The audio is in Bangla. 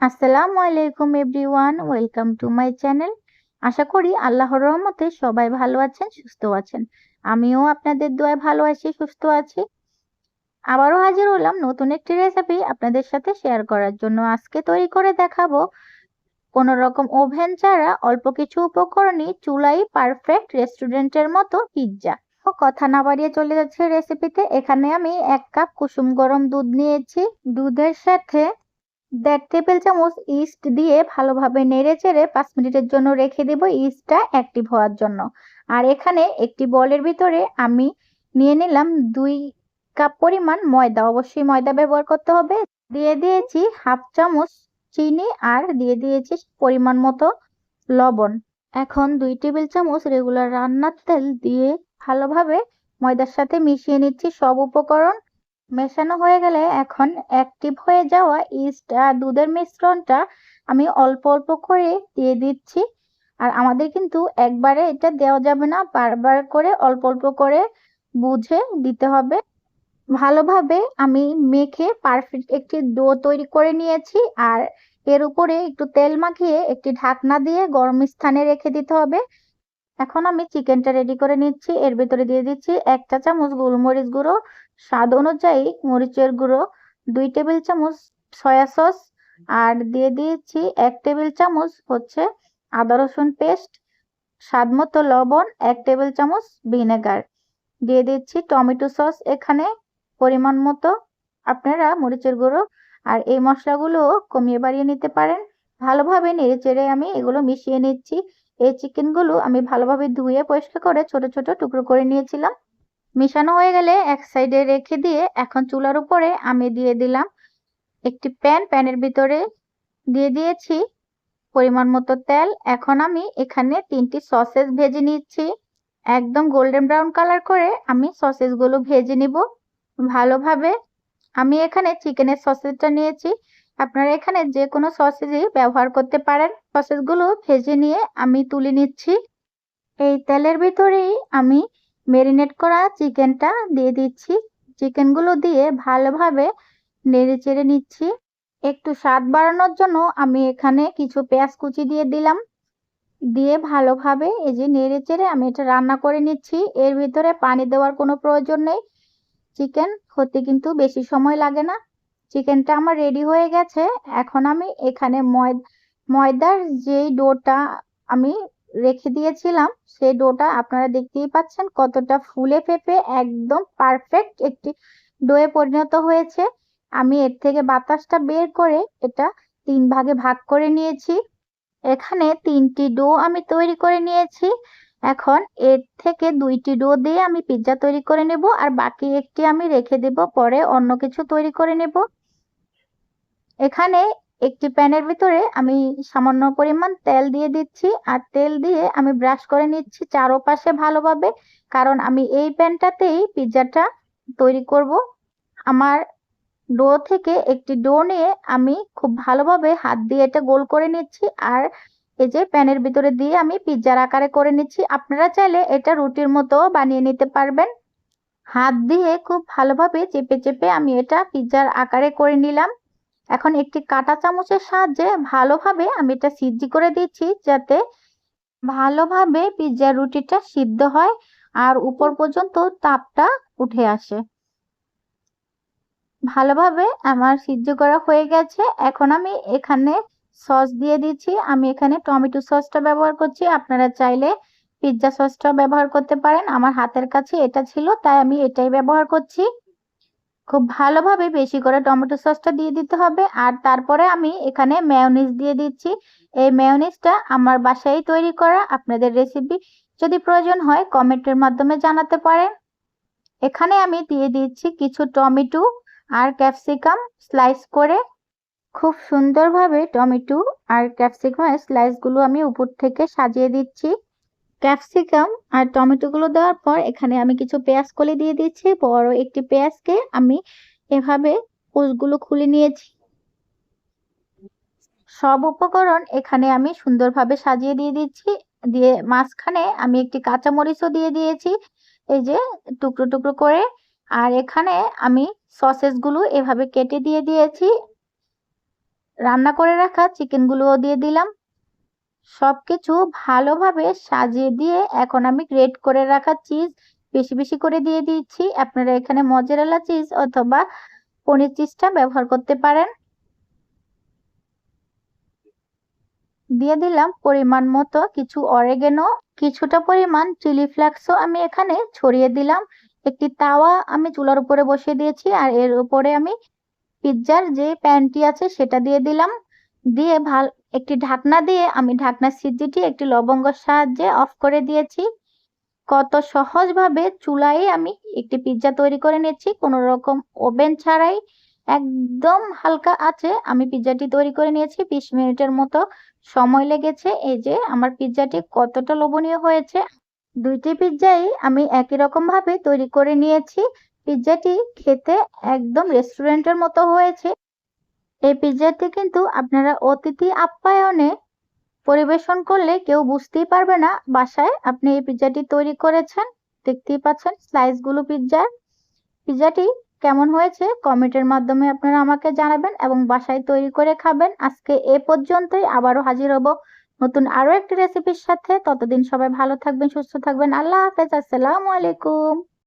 আসসালামু আলাইকুম everyone, welcome to my channel. আশা করি আল্লাহর রহমতে সবাই ভালো আছেন, সুস্থ আছেন। আমিও আপনাদের দোয়ায় ভালো আছি, সুস্থ আছি। আবারও হাজির হলাম নতুন একটি রেসিপি আপনাদের সাথে শেয়ার করার জন্য। আজকে তৈরি করে দেখাবো কোনো রকম ওভেন ছাড়া অল্প কিছু উপকরণই চুলাই পারফেক্ট রেস্টুরেন্টের মতো পিৎজা কথা না বাড়িয়ে চলে যাচ্ছে রেসিপিতে এখানে আমি এক কাপ কুসুম গরম দুধ নিয়েছি। দুধের সাথে দেড় টেবিল চামচ ইস্ট দিয়ে ভালোভাবে নেড়ে চেড়ে পাঁচ মিনিটের জন্য রেখে দেব ইস্টটা অ্যাক্টিভ হওয়ার জন্য। আর এখানে একটি বলের ভিতরে আমি নিয়ে নিলাম দুই কাপ পরিমাণ ময়দা। অবশ্যই ময়দা ব্যবহার করতে হবে। দিয়ে দিয়েছি হাফ চামচ চিনি আর দিয়ে দিয়েছি পরিমাণ মতো লবণ। এখন দুই টেবিল চামচ রেগুলার রান্নার তেল দিয়ে ভালোভাবে ময়দার সাথে মিশিয়ে নিচ্ছি সব উপকরণ। মেশানো হয়ে গেলে এখন অ্যাক্টিভ হয়ে যাওয়া ইস্ট আর দুধের মিশ্রণটা আমি অল্প অল্প করে দিয়ে দিচ্ছি। আর আমাদের কিন্তু একবারে এটা দেওয়া যাবে না, বারবার করে অল্প অল্প করে বুঝে দিতে হবে। ভালোভাবে আমি মেখে পারফেক্ট একটি ডো তৈরি করে নিয়েছি আর এর উপরে একটু তেল মাখিয়ে একটি ঢাকনা দিয়ে গরম স্থানে রেখে দিতে হবে। এখন আমি চিকেনটা রেডি করে নিচ্ছি। এর ভিতরে দিয়ে দিচ্ছি এক চা চামচ গোলমরিচ গুঁড়ো, স্বাদ অনুযায়ী মরিচের গুঁড়ো, দুই টেবিল চামচ সয়া সস আর দিয়ে দিয়েছি এক টেবিল চামচ হচ্ছে আদা রসুন পেস্ট, স্বাদ মতো লবণ, এক টেবিল চামচ ভিনেগার। দিয়ে দিচ্ছি টমেটো সস এখানে পরিমাণ মতো। আপনারা মরিচের গুঁড়ো আর এই মশলাগুলো কমিয়ে বাড়িয়ে নিতে পারেন। ভালোভাবে নেড়ে চেড়ে আমি এগুলো মিশিয়ে নিচ্ছি। এই চিকেনগুলো আমি ভালোভাবে ধুয়ে পরিষ্কার করে ছোট ছোট টুকরো করে নিয়েছিলাম। মিশানো হয়ে গেলে এক সাইডে রেখে দিয়ে এখন চুলার উপরে আমি দিয়ে দিলাম একটি প্যান। প্যানের ভিতরে দিয়ে দিয়েছি পরিমাণ মতো তেল। এখন আমি এখানে তিনটি সসেস ভেজে নিচ্ছি। একদম গোল্ডেন ব্রাউন কালার করে আমি সসেসগুলো ভেজে নিব। ভালোভাবে আমি এখানে চিকেনের সসেসটা নিয়েছি। আপনারা এখানে যে কোনো সসেজই ব্যবহার করতে পারেন। সসেসগুলো ভেজে নিয়ে আমি তুলে নিচ্ছি। এই তেলের ভিতরেই আমি মেরিনেট করা চিকেনটা দিয়ে দিচ্ছি। চিকেনগুলো দিয়ে ভালোভাবে নেড়ে চেড়ে নিচ্ছি। একটু স্বাদ বাড়ানোর জন্য আমি এখানে কিছু পেঁয়াজ কুচি দিয়ে দিলাম। দিয়ে ভালোভাবে এই যে নেড়ে চেড়ে আমি এটা রান্না করে নিচ্ছি। এর ভিতরে পানি দেওয়ার কোনো প্রয়োজন নেই। চিকেন হতে কিন্তু বেশি সময় লাগে না। চিকেনটা আমার রেডি হয়ে গেছে। এখন আমি এখানে ময়দার যেই ডোটা আমি রেখে দিয়েছিলাম, সেই ডোটা আপনারা দেখতেই পাচ্ছেন কতটা ফুলে ফেপে একদম পারফেক্ট একটি ডোয়ে পরিণত হয়েছে। আমি এর থেকে বাতাসটা বের করে এটা তিন ভাগে ভাগ করে নিয়েছি। এখানে তিনটি ডো আমি তৈরি করে নিয়েছি। এখন এর থেকে দুইটি ডো দিয়ে আমি পিৎজা তৈরি করে নেব আর বাকি একটি আমি রেখে দেব, পরে অন্য কিছু তৈরি করে নেব। এখানে একটি প্যানের ভিতরে আমি সামান্য পরিমাণ তেল দিয়ে দিচ্ছি আর তেল দিয়ে আমি ব্রাশ করে নিচ্ছি চারোপাশে ভালোভাবে, কারণ আমি এই প্যানটাতেই পিৎজাটা তৈরি করব। আমার ডো থেকে একটি ডো নিয়ে আমি খুব ভালোভাবে হাত দিয়ে এটা গোল করে নিচ্ছি আর এই যে প্যানের ভিতরে দিয়ে আমি পিৎজার আকারে করে নিচ্ছি। আপনারা চাইলে এটা রুটির মতো বানিয়ে নিতে পারবেন। হাত দিয়ে খুব ভালোভাবে চেপে চেপে আমি এটা পিৎজার আকারে করে নিলাম। এখন একটি কাঁটা চামচের সাহায্যে ভালোভাবে আমি এটা সিদ্ধি করে দিচ্ছি যাতে ভালোভাবে পিৎজা রুটিটা সিদ্ধ হয় আর উপর পর্যন্ত তাপটা উঠে আসে। ভালোভাবে আমার সিদ্ধ করা হয়ে গেছে। এখন আমি এখানে সস দিয়ে দিচ্ছি। আমি এখানে টমেটো সসটা ব্যবহার করছি। আপনারা চাইলে পিৎজা সসটাও ব্যবহার করতে পারেন। আমার হাতের কাছে এটা ছিল, তাই আমি এটাই ব্যবহার করছি। খুব ভালোভাবে বেশি করে টমেটো সসটা দিয়ে দিতে হবে। আর তারপরে আমি এখানে মেয়নিজ দিয়ে দিচ্ছি। এই মেয়নিজটা আমার বাসায় তৈরি করা। আপনাদের রেসিপি যদি প্রয়োজন হয়, কমেন্টের মাধ্যমে জানাতে পারেন। এখানে আমি দিয়ে দিচ্ছি কিছু টমেটো আর ক্যাপসিকাম স্লাইস করে। খুব সুন্দরভাবে টমেটো আর ক্যাপসিকামের স্লাইসগুলো আমি উপর থেকে সাজিয়ে দিচ্ছি। ক্যাপসিকাম আর টমেটোগুলো দেওয়ার পর এখানে আমি কিছু পেঁয়াজ কলি দিয়ে দিচ্ছি। বড় একটি পেঁয়াজকে আমি এভাবে কোষগুলো খুলে নিয়েছি। সব উপকরণ এখানে আমি সুন্দরভাবে সাজিয়ে দিয়ে দিচ্ছি। দিয়ে মাঝখানে আমি একটি কাঁচামরিচও দিয়ে দিয়েছি। এই যে টুকরো টুকরো করে। আর এখানে আমি সসেসগুলো এভাবে কেটে দিয়ে দিয়েছি। রান্না করে রাখা চিকেনগুলোও দিয়ে দিলাম। সবকিছু ভালোভাবে সাজিয়ে দিয়ে এখন আমি গ্রেট করে রাখা চিজ বেশি বেশি করে দিয়ে দিচ্ছি। আপনারা এখানে মজারেলা চিজ অথবা পনির চিজটা ব্যবহার করতে পারেন। দিয়ে দিলাম পরিমাণ মতো কিছু অরেগেনো, কিছুটা পরিমাণ চিলি ফ্লেক্সও আমি এখানে ছড়িয়ে দিলাম। একটি তাওয়া আমি চুলার উপরে বসিয়ে দিয়েছি আর এর উপরে আমি পিৎজার যে প্যানটি আছে সেটা দিয়ে দিলাম। দিয়ে ভালো, একটি ঢাকনা দিয়ে আমি ঢাকনার সিজিটি একটি লবঙ্গর সাহায্যে অফ করে দিয়েছি। কত সহজভাবে চুলায় আমি একটি পিৎজা তৈরি করে নিচ্ছি কোনো রকম ওভেন ছাড়াই একদম হালকা আছে। আমি পিৎজাটি তৈরি করে নিয়েছি। বিশ মিনিটের মতো সময় লেগেছে। এই যে আমার পিৎজাটি কতটা লোভনীয় হয়েছে। দুইটি পিৎজাই আমি একই রকম ভাবে তৈরি করে নিয়েছি। পিৎজাটি খেতে একদম রেস্টুরেন্টের মতো হয়েছে। এই পিৎজাটি কিন্তু আপনারা অতিথি আপ্যায়নে পরিবেশন করলে কেউ বুঝতেই পারবে না বাসায় আপনি এই পিৎজাটি তৈরি করেছেন। দেখতেই পাচ্ছেন স্লাইসগুলো পিৎজার পিৎজাটি কেমন হয়েছে কমেন্টের মাধ্যমে আপনারা আমাকে জানাবেন এবং বাসায় তৈরি করে খাবেন। আজকে এ পর্যন্তই, আবারও হাজির হব নতুন আরও একটি রেসিপির সাথে। ততদিন সবাই ভালো থাকবেন, সুস্থ থাকবেন। আল্লাহ হাফেজ, আসসালামু আলাইকুম।